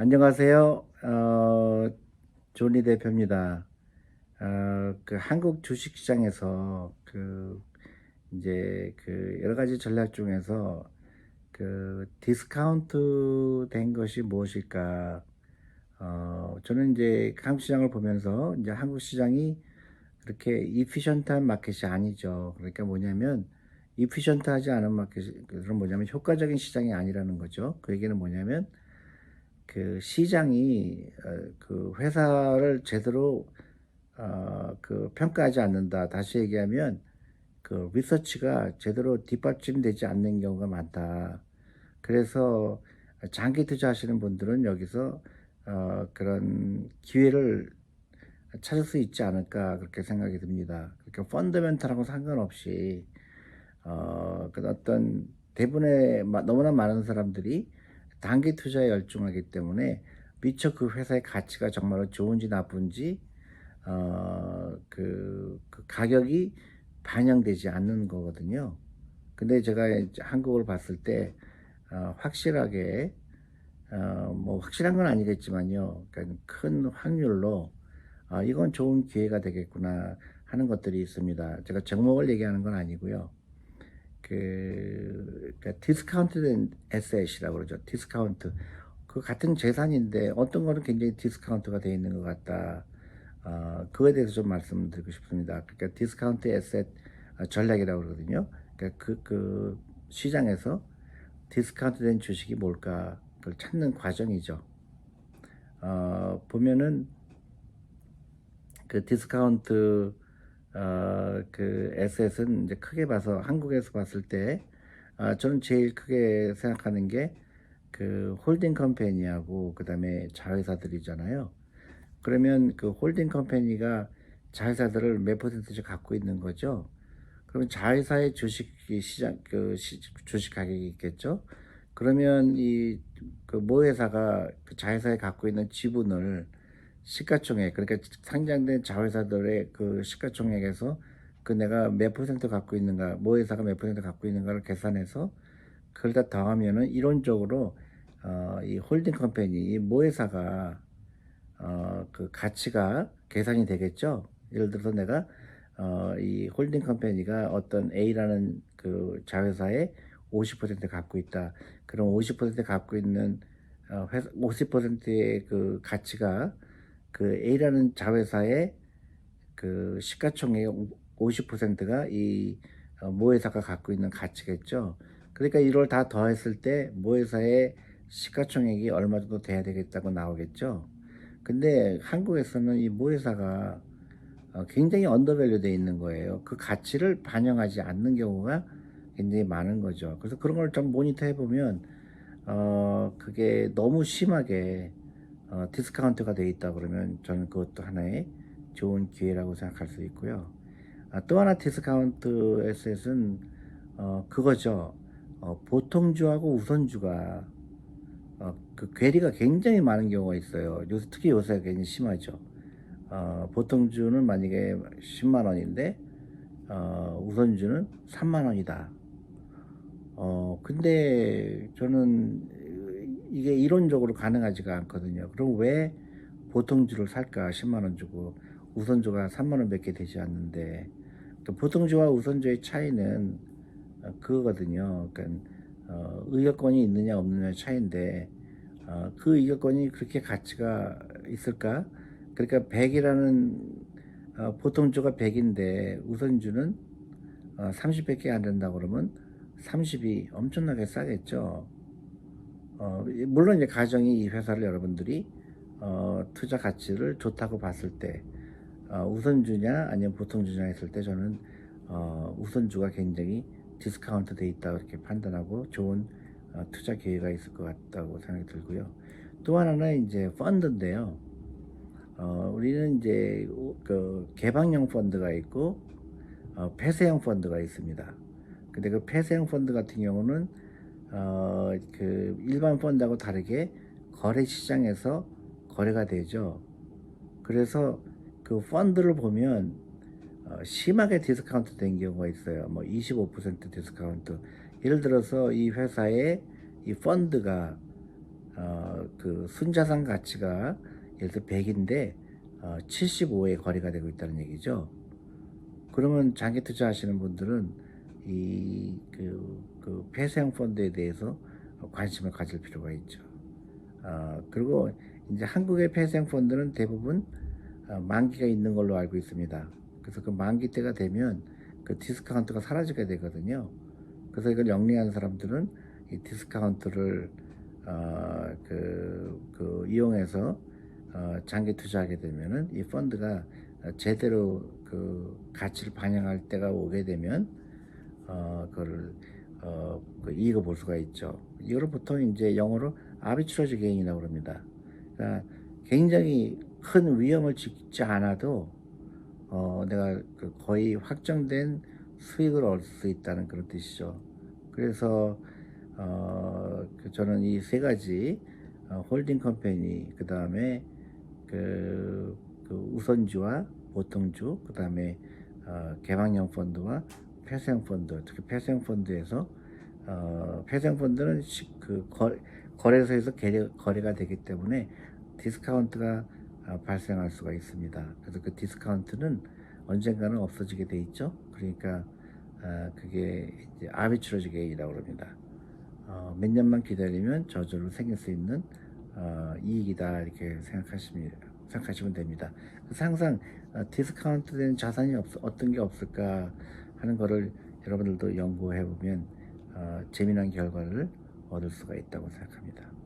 안녕하세요. 어, 존리 대표입니다. 어, 그 한국 주식시장에서 그 이제 그 여러 가지 전략 중에서 그 디스카운트 된 것이 무엇일까? 어, 저는 이제 한국 시장을 보면서 이제 한국 시장이 그렇게 이피션트한 마켓이 아니죠. 그러니까 뭐냐면 이피션트하지 않은 마켓이 그건 뭐냐면 효과적인 시장이 아니라는 거죠. 그 얘기는 뭐냐면 그 시장이 어, 그 회사를 제대로 어, 그 평가하지 않는다. 다시 얘기하면 그 리서치가 제대로 뒷받침되지 않는 경우가 많다. 그래서 장기 투자하시는 분들은 여기서 어, 그런 기회를 찾을 수 있지 않을까 그렇게 생각이 듭니다. 그러니까 펀더멘탈하고 상관없이 어, 그 어떤 대부분의 마- 너무나 많은 사람들이 단기 투자에 열중하기 때문에 미처 그 회사의 가치가 정말로 좋은지 나쁜지 어, 그, 그 가격이 반영되지 않는 거거든요. 근데 제가 한국을 봤을 때 어, 확실하게 어, 뭐 확실한 건 아니겠지만요. 그러니까 큰 확률로 아, 이건 좋은 기회가 되겠구나 하는 것들이 있습니다. 제가 종목을 얘기하는 건 아니고요. 그, 그러니까 디스카운트된 에셋이라고 그러죠. 디스카운트. 그 같은 재산인데 어떤 거는 굉장히 디스카운트가 되어 있는 것 같다. 어, 그거에 대해서 좀 말씀드리고 싶습니다. 그러니까 디스카운트 에셋 어, 전략이라고 그러거든요. 그러니까 그, 그 시장에서 디스카운트된 주식이 뭘까 그걸 찾는 과정이죠. 어, 보면은 그 디스카운트 어, 그 에셋은 이제 크게 봐서 한국에서 봤을 때 아, 저는 제일 크게 생각하는 게 그 홀딩 컴퍼니하고 그다음에 자회사들이잖아요. 그러면 그 홀딩 컴퍼니가 자회사들을 몇 퍼센트씩 갖고 있는 거죠. 그러면 자회사의 주식 시장 그 시, 주식 가격이 있겠죠. 그러면 이 그 모회사가 그 자회사에 갖고 있는 지분을 시가총액 그러니까 상장된 자회사들의 그 시가총액에서 그 내가 몇 퍼센트 갖고 있는가 모 회사가 몇 퍼센트 갖고 있는가를 계산해서 그걸 다 더하면은 이론적으로 어, 이 홀딩 컴퍼니 이 모 회사가 어, 그 가치가 계산이 되겠죠. 예를 들어서 내가 어, 이 홀딩 컴퍼니가 어떤 A라는 그 자회사에 50% 갖고 있다. 그럼 50% 갖고 있는 어, 회사 50%의 그 가치가 그 A라는 자회사의 그 시가총액의 50%가 이 어, 모회사가 갖고 있는 가치겠죠. 그러니까 이걸 다 더했을 때 모회사의 시가총액이 얼마 정도 돼야 되겠다고 나오겠죠. 근데 한국에서는 이 모회사가 어, 굉장히 언더밸류 돼 있는 거예요. 그 가치를 반영하지 않는 경우가 굉장히 많은 거죠. 그래서 그런 걸 좀 모니터해 보면 어 그게 너무 심하게 어, 디스카운트가 돼 있다 그러면 저는 그것도 하나의 좋은 기회라고 생각할 수 있고요. 아, 또 하나 디스카운트 에셋은 어, 그거죠. 어, 보통주하고 우선주가 어, 그 괴리가 굉장히 많은 경우가 있어요. 요새 특히 요새 굉장히 심하죠. 어, 보통주는 만약에 10만 원인데 어, 우선주는 3만 원이다. 어, 근데 저는 이게 이론적으로 가능하지가 않거든요. 그럼 왜 보통주를 살까? 10만 원 주고 우선주가 3만 원밖에 되지 않는데 그 보통주와 우선주의 차이는 어, 그거거든요. 그러니까 어, 의결권이 있느냐 없느냐 차이인데 어, 그 의결권이 그렇게 가치가 있을까? 그러니까 100이라는 어, 보통주가 100인데 우선주는 어, 30밖에 안 된다고 그러면 30이 엄청나게 싸겠죠. 어, 물론 이제 가정이 이 회사를 여러분들이 어, 투자 가치를 좋다고 봤을 때 어, 우선주냐 아니면 보통주냐 했을 때 저는 어, 우선주가 굉장히 디스카운트 돼 있다 이렇게 판단하고 좋은 어, 투자 기회가 있을 것 같다고 생각이 들고요. 또 하나는 이제 펀드인데요. 어, 우리는 이제 우- 그 개방형 펀드가 있고 어, 폐쇄형 펀드가 있습니다. 근데 그 폐쇄형 펀드 같은 경우는 어, 그 일반 펀드하고 다르게 거래 시장에서 거래가 되죠. 그래서 그 펀드를 보면 어, 심하게 디스카운트 된 경우가 있어요. 뭐 25% 디스카운트. 예를 들어서 이 회사의 이 펀드가 어, 그 순자산 가치가 예를 들어 100인데 어, 75에 거래가 되고 있다는 얘기죠. 그러면 장기 투자하시는 분들은 이그 그 폐쇄형 펀드에 대해서 관심을 가질 필요가 있죠. 어, 그리고 이제 한국의 폐쇄형 펀드는 대부분 어, 만기가 있는 걸로 알고 있습니다. 그래서 그 만기 때가 되면 그 디스카운트가 사라지게 되거든요. 그래서 이걸 영리한 사람들은 이 디스카운트를 어, 그, 그 이용해서 어, 장기 투자하게 되면은 이 펀드가 제대로 그 가치를 반영할 때가 오게 되면 어, 그걸 어, 그 이익을 볼 수가 있죠. 이거를 보통 이제 영어로 아비트러지 게인이라고 합니다. 그러니까 굉장히 큰 위험을 짓지 않아도 어, 내가 그 거의 확정된 수익을 얻을 수 있다는 그런 뜻이죠. 그래서 어, 그 저는 이 세 가지 어, 홀딩 컴퍼니 그 다음에 그, 그 우선주와 보통주 그 다음에 어, 개방형 펀드와 폐쇄형 펀드 특히 폐쇄형 펀드에서 어, 폐쇄형 펀드는 시- 그 거래, 거래소에서 거래, 거래가 되기 때문에 디스카운트가 어, 발생할 수가 있습니다. 그래서 그 디스카운트는 언젠가는 없어지게 돼 있죠. 그러니까 어, 그게 이제 아비트러지 게인이라고 합니다. 어, 몇 년만 기다리면 저절로 생길 수 있는 어, 이익이다 이렇게 생각하시면 생각하시면 됩니다. 그래서 항상 어, 디스카운트된 자산이 없, 어떤 게 없을까 하는 거를 여러분들도 연구해 보면 어, 재미난 결과를 얻을 수가 있다고 생각합니다.